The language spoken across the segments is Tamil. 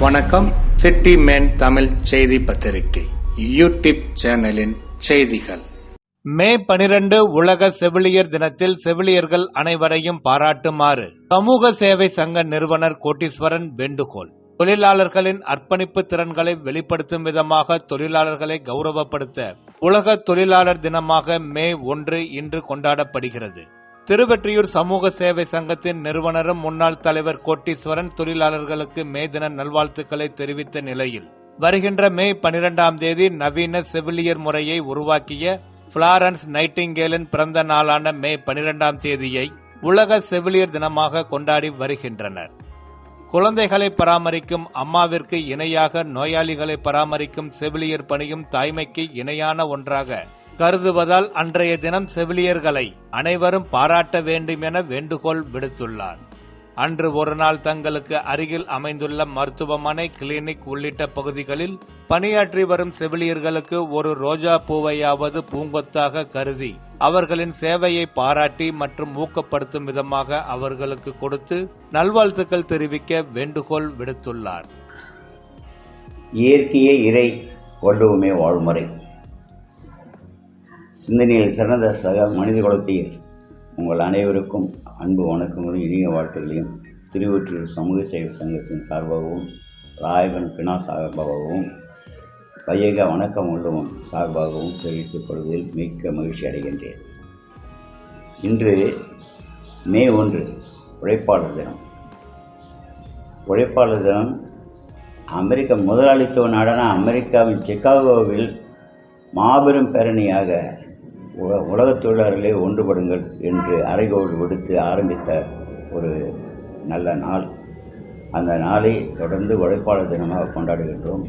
வணக்கம். சிட்டி மேன் தமிழ் செய்தி பத்திரிகை. யூடியூப் சேனலின் செய்திகள். மே பனிரெண்டு உலக செவிலியர் தினத்தில் செவிலியர்கள் அனைவரையும் பாராட்டுமாறு சமூக சேவை சங்க நிறுவனர் கோட்டீஸ்வரன் வேண்டுகோள். தொழிலாளர்களின் அர்ப்பணிப்பு திறன்களை வெளிப்படுத்தும் விதமாக தொழிலாளர்களை கௌரவப்படுத்த உலக தொழிலாளர் தினமாக மே ஒன்று இன்று கொண்டாடப்படுகிறது. திருவெற்றியூர் சமூக சேவை சங்கத்தின் நிறுவனரும் முன்னாள் தலைவர் கோட்டீஸ்வரன் தொழிலாளர்களுக்கு மே தின நல்வாழ்த்துக்களை தெரிவித்த நிலையில் வருகின்ற மே பனிரெண்டாம் தேதி நவீன செவிலியர் முறையை உருவாக்கிய பிளாரன்ஸ் நைட்டிங்கேலின் பிறந்த நாளான மே பனிரெண்டாம் தேதியை உலக செவிலியர் தினமாக கொண்டாடி வருகின்றனர். குழந்தைகளை பராமரிக்கும் அம்மாவிற்கு இணையாக நோயாளிகளை பராமரிக்கும் செவிலியர் பணியும் தாய்மைக்கு இணையான ஒன்றாக கருதுவதால் அன்றைய தினம் செவிலியர்களை அனைவரும் பாராட்ட வேண்டும் என வேண்டுகோள் விடுத்துள்ளார். அன்று ஒரு நாள் தங்களுக்கு அருகில் அமைந்துள்ள மருத்துவமனை கிளினிக் உள்ளிட்ட பகுதிகளில் பணியாற்றி வரும் செவிலியர்களுக்கு ஒரு ரோஜா பூவையாவது பூங்கொத்தாக கருதி அவர்களின் சேவையை பாராட்டி மற்றும் ஊக்கப்படுத்தும் விதமாக அவர்களுக்கு கொடுத்து நல்வாழ்த்துக்கள் தெரிவிக்க வேண்டுகோள் விடுத்துள்ளார். இயற்கையே இறை வள்ளுவமே வாழ்முறை. சிந்தனையில் சிறந்த சக மனித குலத்தீர் உங்கள் அனைவருக்கும் அன்பு வணக்கங்களும் இனிய வாழ்த்துகளையும் திருவொற்றியூர் சமூக சேவை சங்கத்தின் சார்பாகவும் ராயவன் பினா சார்பாகவும் வையக வணக்கம் உள்ளவன் சார்பாகவும் தெரிவிக்கப்படுவதில் மிக்க மகிழ்ச்சி அடைகின்றேன். இன்று மே ஒன்று உழைப்பாளர் தினம். உழைப்பாளர் தினம் அமெரிக்க முதலாளித்துவ நாடான அமெரிக்காவின் சிகாகோவில் மாபெரும் பேரணியாக உல உலகத் தொழிலாளர்களே ஒன்றுபடுங்கள் என்று அறைகோல் விடுத்து ஆரம்பித்த ஒரு நல்ல நாள். அந்த நாளை தொடர்ந்து உழைப்பாளர் தினமாக கொண்டாடுகின்றோம்.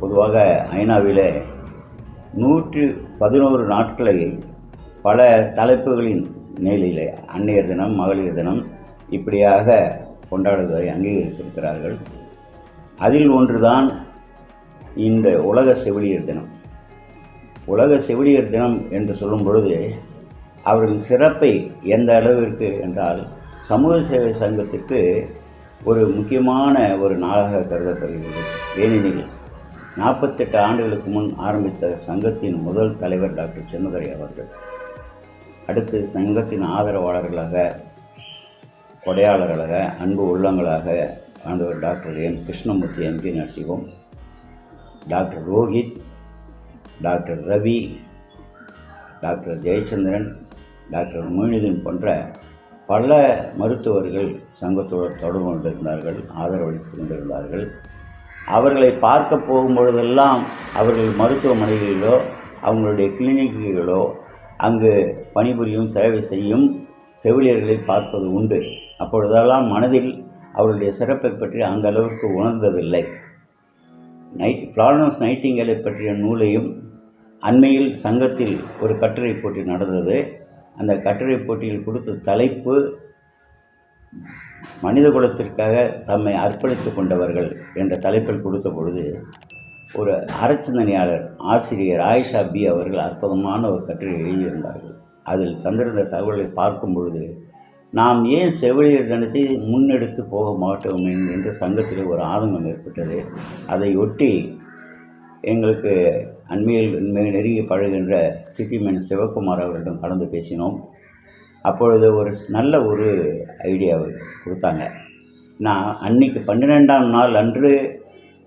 பொதுவாக ஐநாவிலே நூற்றி பதினோரு நாட்களை பல தலைப்புகளின் மேலிலே அன்னையர் தினம் மகளிர் தினம் இப்படியாக கொண்டாடுவதை அங்கீகரித்திருக்கிறார்கள். அதில் ஒன்றுதான் இந்த உலக செவிலியர் தினம். உலக செவிலியர் தினம் என்று சொல்லும் பொழுது அவர்களின் சிறப்பை எந்த அளவிற்கு என்றால் சமூக சேவை சங்கத்திற்கு ஒரு முக்கியமான ஒரு நாளாக கருதப்படுகிறது. ஏனெனில் நாற்பத்தெட்டு ஆண்டுகளுக்கு முன் ஆரம்பித்த சங்கத்தின் முதல் தலைவர் டாக்டர் சின்னதுரை அவர்கள் அடுத்து சங்கத்தின் ஆதரவாளர்களாக கொடையாளர்களாக அன்பு உள்ளங்களாக ஆண்டவர் doctor N. Krishnamurthy MP Narasivam doctor Rohit doctor Ravi doctor Jayachandran doctor Moinuddin போன்ற பல மருத்துவர்கள் சங்கத்தோடு தொடர்பு கொண்டிருந்தார்கள் ஆதரவளித்து கொண்டிருந்தார்கள். அவர்களை பார்க்க போகும்பொழுதெல்லாம் அவர்கள் மருத்துவமனைகளிலோ அவங்களுடைய கிளினிக்குகளோ அங்கு பணிபுரியும் சேவை செய்யும் செவிலியர்களை பார்ப்பது உண்டு. அப்பொழுதெல்லாம் மனதில் அவருடைய சிறப்பை பற்றி அந்த அளவிற்கு உணர்ந்ததில்லை. நைட் ஃப்ளாரன்ஸ் நைட்டிங்கலை பற்றிய நூலையும் அண்மையில் சங்கத்தில் ஒரு கட்டுரை போட்டி நடந்தது. அந்த கட்டுரை போட்டியில் கொடுத்த தலைப்பு மனித குலத்திற்காக தம்மை அர்ப்பணித்து கொண்டவர்கள் என்ற தலைப்பில் கொடுத்த பொழுது ஒரு அறச்சிந்தனையாளர் ஆசிரியர் ஆயிஷா பி அவர்கள் அற்புதமான ஒரு கட்டுரை எழுதியிருந்தார்கள். அதில் தந்திருந்த தகவலை பார்க்கும் பொழுது நாம் ஏன் செவிலியர் தினத்தை முன்னெடுத்து போக மாட்டோம் என்ற சங்கத்தில் ஒரு ஆதங்கம் ஏற்பட்டது. அதை ஒட்டி எங்களுக்கு அண்மையில் மிக நெருங்கி பழகின்ற சிட்டிமேன் சிவகுமார் அவர்களிடம் கலந்து பேசினோம். அப்பொழுது ஒரு நல்ல ஒரு ஐடியாவை கொடுத்தாங்க. நான் அன்னைக்கு பன்னிரெண்டாம் நாள் அன்று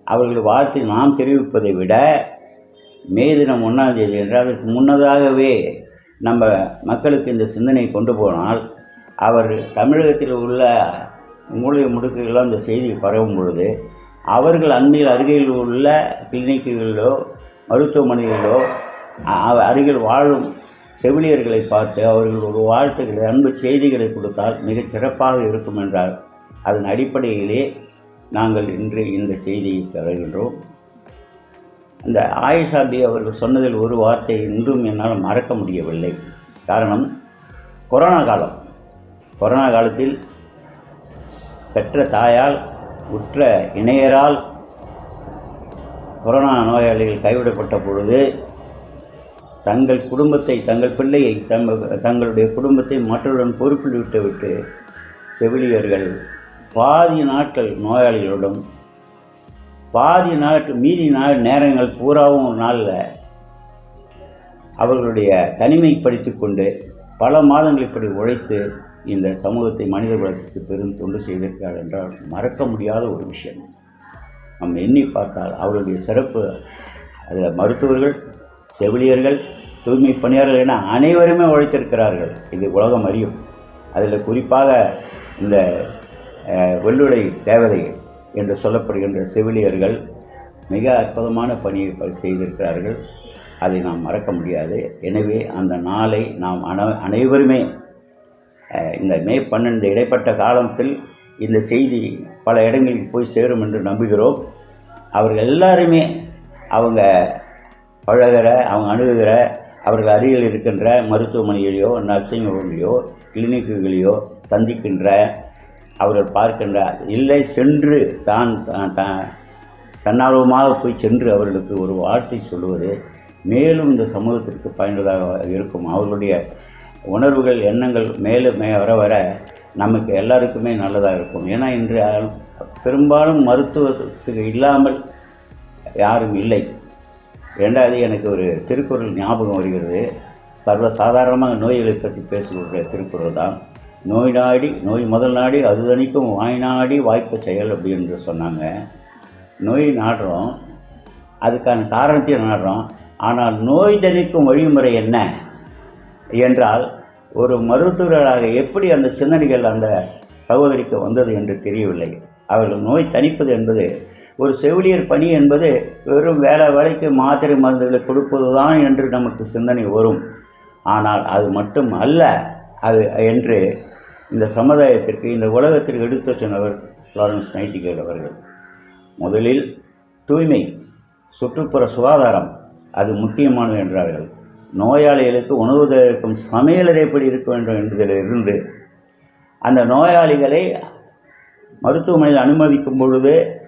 அவர்கள் வாழ்த்து நாம் தெரிவிப்பதை விட மே தினம் ஒன்றாம் தேதி என்று அதற்கு முன்னதாகவே நம்ம மக்களுக்கு இந்த சிந்தனை கொண்டு போனால் அவர் தமிழகத்தில் உள்ள மூலை முடுக்குகளெல்லாம் இந்த செய்தி பரவும் பொழுது அவர்கள் அண்மையில் அருகில் உள்ள கிளினிக்குகளிலோ மருத்துவமனைகளிலோ அருகில் வாழும் செவிலியர்களை பார்த்து அவர்கள் ஒரு வாழ்த்துக்களை அன்பு செய்திகளை கொடுத்தால் மிகச் சிறப்பாக இருக்கும் என்றார். அதன் அடிப்படையிலே நாங்கள் இன்று இந்த செய்தியை தருகின்றோம். அந்த ஆயிஷாபி அவர்கள் சொன்னதில் ஒரு வார்த்தை இன்றும் என்னால் மறக்க முடியவில்லை. காரணம் கொரோனா காலம். கொரோனா காலத்தில் பெற்ற தாயால் உற்ற இணையரால் கொரோனா நோயாளிகள் கைவிடப்பட்ட பொழுது தங்கள் குடும்பத்தை தங்கள் பிள்ளையை தங்கள் தங்களுடைய குடும்பத்தை மற்றவருடன் பொறுப்பில் விட்டுவிட்டு செவிலியர்கள் பாதி நாட்கள் நோயாளிகளிடம் பாதி நாட்டு மீதி நாள் நேரங்கள் பூராவும் ஒரு நாளில் அவர்களுடைய தனிமைப்படுத்தி கொண்டு பல மாதங்கள் இப்படி உழைத்து இந்த சமூகத்தை மனித குலத்துக்கு பெரும் தொண்டு செய்திருக்கிறார் என்றால் மறக்க முடியாத ஒரு விஷயம். நம்ம எண்ணி பார்த்தால் அவருடைய சிறப்பு அதில் மருத்துவர்கள் செவிலியர்கள் தூய்மை பணியாளர்கள் என அனைவருமே உழைத்திருக்கிறார்கள். இது உலகம் அறியும். அதில் குறிப்பாக இந்த வெள்ளுடை தேவதை என்று சொல்லப்படுகின்ற செவிலியர்கள் மிக அற்புதமான பணியை செய்திருக்கிறார்கள். அதை நாம் மறக்க முடியாது. எனவே அந்த நாளை நாம் அன அனைவருமே இந்த மே பன்னெண்டு இடைப்பட்ட காலத்தில் இந்த செய்தி பல இடங்களுக்கு போய் சேரும் என்று நம்புகிறோம். அவர்கள் எல்லாருமே அவங்க பழகிற அவங்க அணுகுகிற அவர்கள் அருகில் இருக்கின்ற மருத்துவமனைகளையோ நர்சிங் ஹோம்லேயோ கிளினிக்குகளையோ சந்திக்கின்ற அவர்கள் பார்க்கின்ற இல்லை சென்று தான் தான் தான் தன்னார்வமாக போய் சென்று அவர்களுக்கு ஒரு வார்த்தை சொல்லுவது மேலும் இந்த சமூகத்திற்கு பயனுள்ளதாக இருக்கும். அவர்களுடைய உணர்வுகள் எண்ணங்கள் மேலும் மே வர வர நமக்கு எல்லாருக்குமே நல்லதாக இருக்கும். ஏன்னா இன்று பெரும்பாலும் மருத்துவத்துக்கு இல்லாமல் யாரும் இல்லை. ரெண்டாவது எனக்கு ஒரு திருக்குறள் ஞாபகம் வருகிறது. சர்வ சாதாரணமாக நோய்களை பற்றி பேசக்கூடிய திருக்குறள் தான். நோய் நாடி நோய் முதல் நாடி அது தனிக்கும் வாய் நாடி வாய்ப்பு செயல் அப்படின்னு சொன்னாங்க. நோய் நாடுறோம் அதுக்கான காரணத்தையும் நாடுறோம். ஆனால் நோய் தணிக்கும் வழிமுறை என்ன? என்றால் ஒரு மருத்துவர்களாக எப்படி அந்த சிந்தனைகள் அந்த சகோதரிக்கு வந்தது என்று தெரியவில்லை. அவர்கள் நோய் தணிப்பது என்பது ஒரு செவிலியர் பணி என்பது வெறும் வேலை வேலைக்கு மாத்திரை மருந்துகளை கொடுப்பது தான் என்று நமக்கு சிந்தனை வரும். ஆனால் அது மட்டும் அல்ல அது என்று இந்த சமுதாயத்திற்கு இந்த உலகத்திற்கு எடுத்து சொன்னவர் ஃப்ளாரன்ஸ் நைட்டிகேல் அவர்கள். முதலில் தூய்மை சுற்றுப்புற சுகாதாரம் அது முக்கியமானது என்றார்கள். நோயாளிகளுக்கு உணவு தயாரிக்கும் சமையலறை எப்படி இருக்க வேண்டும் என்பதிலிருந்து அந்த நோயாளிகளை மருத்துவமனையில் அனுமதிக்கும் பொழுது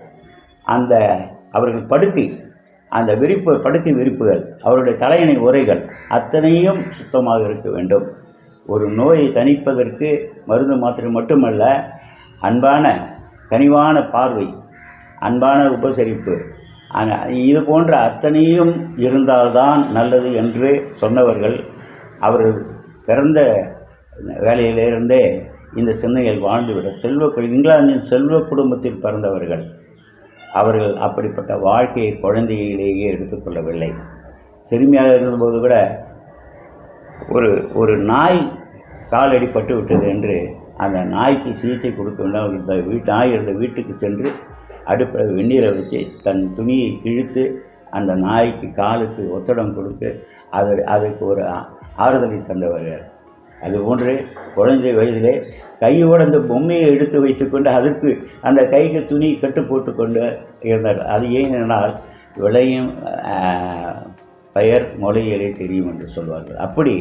அந்த அவர்கள் படுக்கை அந்த விரிப்பு படுக்கை விரிப்புகள் அவருடைய தலையணை உரைகள் அத்தனையும் சுத்தமாக இருக்க வேண்டும். ஒரு நோயை தணிப்பதற்கு மருந்து மாத்திரை மட்டுமல்ல அன்பான கனிவான பார்வை அன்பான உபசரிப்பு இது போன்ற அத்தனையும் இருந்தால்தான் நல்லது என்று சொன்னவர்கள் அவர்கள் பிறந்த வேலையிலிருந்தே இந்த சிந்தனைகள் வாழ்ந்துவிட செல்வ இங்கிலாந்தின் செல்வ குடும்பத்தில் பிறந்தவர்கள் அவர்கள் அப்படிப்பட்ட வாழ்க்கையை குழந்தையிலேயே எடுத்துக்கொள்ளவில்லை சிறுமியாக இருந்தபோது கூட ஒரு ஒரு நாய் கால் அடிபட்டு விட்டது என்று அந்த நாய்க்கு சிகிச்சை கொடுக்க வேண்டாம் இந்த வீட்டு நாய் இருந்த வீட்டுக்கு சென்று அடுப்பில் வெந்நீரை வச்சு தன் துணியை கிழித்து அந்த நாய்க்கு காலுக்கு ஒத்தடம் கொடுத்து அது அதுக்கு ஒரு ஆறுதலை தந்தவர்கள் அதுபோன்று குழந்தை வயதிலே கையோடு அந்த பொம்மையை எடுத்து வைத்துக்கொண்டு அதற்கு அந்த கைக்கு துணி கட்டு போட்டு கொண்டு இருந்தார். அது ஏனென்றால் விளையும் பெயர் மொழிகளே தெரியும் என்று சொல்வார்கள். அப்படி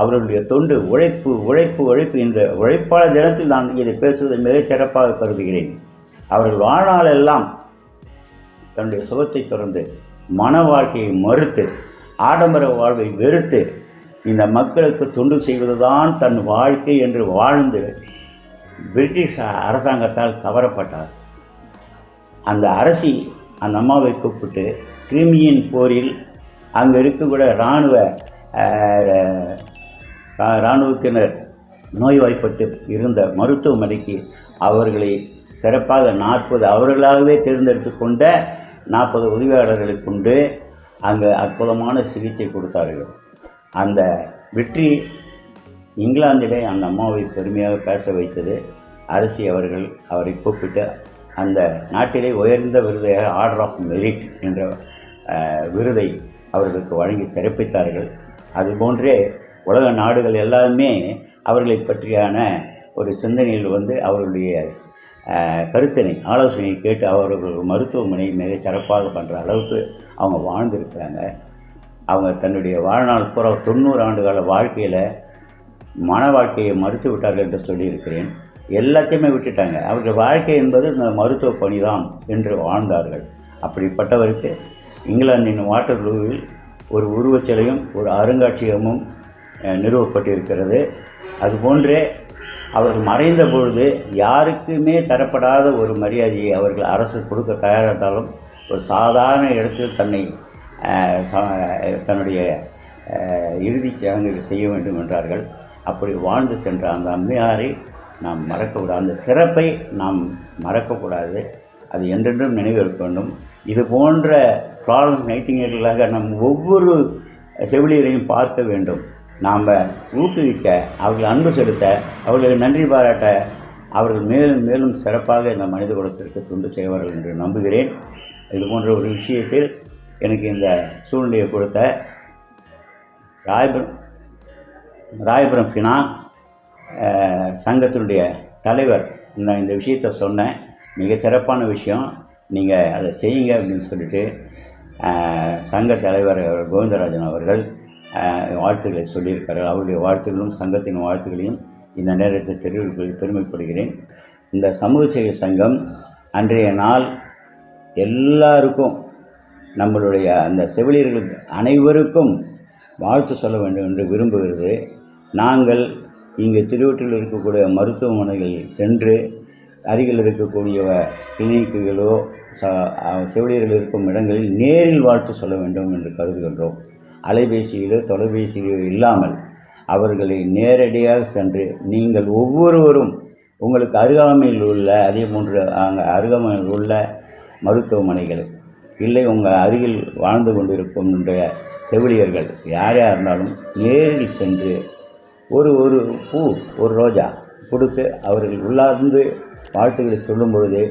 அவர்களுடைய தொண்டு உழைப்பு உழைப்பு உழைப்பு இந்த உழைப்பாளர் தினத்தில் நான் இதை பேசுவதை மிகச் சிறப்பாக கருதுகிறேன். அவர்கள் வாழ்நாளெல்லாம் தன்னுடைய சுகத்தை தொடர்ந்து மன வாழ்க்கையை மறுத்து ஆடம்பர வாழ்வை வெறுத்து இந்த மக்களுக்கு தொண்டு செய்வதுதான் தன் வாழ்க்கை என்று வாழ்ந்து பிரிட்டிஷ் அரசாங்கத்தால் கவரப்பட்டார். அந்த அரசி அந்த அம்மாவை கூப்பிட்டு கிரிமியின் போரில் அங்கே இருக்கக்கூட இராணுவ ரா- இராணுவத்தினர் நோய்வாய்ப்பட்டு இருந்த மருத்துவமனைக்கு அவர்களை சிறப்பாக நாற்பது அவர்களாகவே தேர்ந்தெடுத்து கொண்ட நாற்பது உதவியாளர்களை கொண்டு அங்கே அற்புதமான சிகிச்சை கொடுத்தார்கள். அந்த வெற்றி இங்கிலாந்திலே அந்த அம்மாவை பெருமையாக பேச வைத்தது. அரசி அவர்கள் அவரை கூப்பிட்டு அந்த நாட்டிலே உயர்ந்த விருதையாக ஆர்டர் ஆஃப் மெரிட் என்ற விருதை அவர்களுக்கு வழங்கி சிறப்பித்தார்கள். அதுபோன்றே உலக நாடுகள் எல்லாமே அவர்களை பற்றியான ஒரு சிந்தனையில் வந்து அவர்களுடைய கருத்தனை ஆலோசனை கேட்டு அவர்கள் மருத்துவமனை மிக சிறப்பாக பண்ணுற அளவுக்கு அவங்க வாழ்ந்திருக்கிறாங்க. அவங்க தன்னுடைய வாழ்நாள் பூரா தொண்ணூறு ஆண்டுகால வாழ்க்கையில் மன வாழ்க்கையை மறுத்து விட்டார்கள் என்று சொல்லியிருக்கிறேன். எல்லாத்தையுமே விட்டுட்டாங்க. அவர்கள் வாழ்க்கை என்பது இந்த மருத்துவ பணிதான் என்று வாழ்ந்தார்கள். அப்படிப்பட்டவருக்கு இங்கிலாந்தின் வாட்டர்லூவில் ஒரு உருவச்சிலையும் ஒரு அருங்காட்சியகமும் நிறுவப்பட்டிருக்கிறது. அதுபோன்றே அவர்கள் மறைந்த பொழுது யாருக்குமே தரப்படாத ஒரு மரியாதையை அவர்கள் அரசு கொடுக்க தயாராக இருந்தாலும் ஒரு சாதாரண இடத்தில் தன்னை தன்னுடைய இறுதிச் சடங்குகள் செய்ய வேண்டும் என்றார்கள். அப்படி வாழ்ந்து சென்ற அந்த அம்மையாரை நாம் மறக்கக்கூடாது. அந்த சிறப்பை நாம் மறக்கக்கூடாது. அது என்றென்றும் நினைவிருக்க வேண்டும். இது போன்ற ஃப்ளாரன்ஸ் நைட்டிங்கேலாக நம் ஒவ்வொரு செவிலியரையும் பார்க்க வேண்டும். நாம் ஊக்குவிக்க அவர்கள் அன்பு செலுத்த அவர்களுக்கு நன்றி பாராட்ட அவர்கள் மேலும் மேலும் சிறப்பாக இந்த மனித குலத்திற்கு தொண்டு செய்வார்கள் என்று நம்புகிறேன். இது போன்ற ஒரு விஷயத்தில் எனக்கு இந்த சூழ்நிலையை கொடுத்த ராயபுரம் ராயபுரம் ஃபினா சங்கத்தினுடைய தலைவர் இந்த இந்த விஷயத்தை சொன்னேன் மிக சிறப்பான விஷயம். நீங்கள் அதை செய்யுங்க அப்படின்னு சொல்லிட்டு சங்க தலைவர் கோவிந்தராஜன் அவர்கள் வாழ்த்துக்களை சொல்லியிருக்கிறார்கள் அவருடைய வாழ்த்துக்களும் சங்கத்தின் வாழ்த்துக்களையும் இந்த நேரத்தில் தெரிவிப்பதில் பெருமைப்படுகிறேன். இந்த சமூக சேவை சங்கம் அன்றைய நாள் எல்லாருக்கும் நம்மளுடைய அந்த செவிலியர்கள் அனைவருக்கும் வாழ்த்து சொல்ல வேண்டும் என்று விரும்புகிறது. நாங்கள் இங்கே திருவற்றில் இருக்கக்கூடிய மருத்துவமனைகளில் சென்று அருகில் இருக்கக்கூடிய கிளினிக்குகளோ ச செவிலியர்கள் இருக்கும் இடங்களில் நேரில் வாழ்த்து சொல்ல வேண்டும் என்று கருதுகின்றோம். அலைபேசியிலோ தொலைபேசியிலோ இல்லாமல் அவர்களை நேரடியாக சென்று நீங்கள் ஒவ்வொருவரும் உங்களுக்கு அருகாமையில் உள்ள அதே போன்று அங்கே அருகாமையில் உள்ள மருத்துவமனைகள் இல்லை உங்கள் அருகில் வாழ்ந்து கொண்டிருக்கும் செவிலியர்கள் யார் யார் இருந்தாலும் நேரில் சென்று ஒரு ஒரு பூ ஒரு ரோஜா கொடுத்து அவர்கள் உள்ளார்ந்து வாழ்த்துக்களை சொல்லும் பொழுது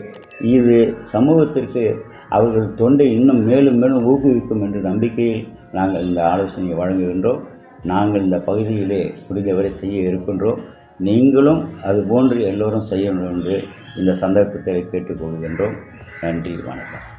இது சமூகத்திற்கு அவர்கள் தொண்டை இன்னும் மேலும் மேலும் ஊக்குவிக்கும் என்ற நம்பிக்கையில் நாங்கள் இந்த ஆலோசனையை வழங்குகின்றோம். நாங்கள் இந்த பகுதியிலே முடிந்தவரை செய்ய இருக்கின்றோம். நீங்களும் அதுபோன்று எல்லோரும் செய்ய வேண்டும் என்று இந்த சந்தர்ப்பத்தில் கேட்டுக்கொள்கின்றோம். நன்றி வணக்கம்.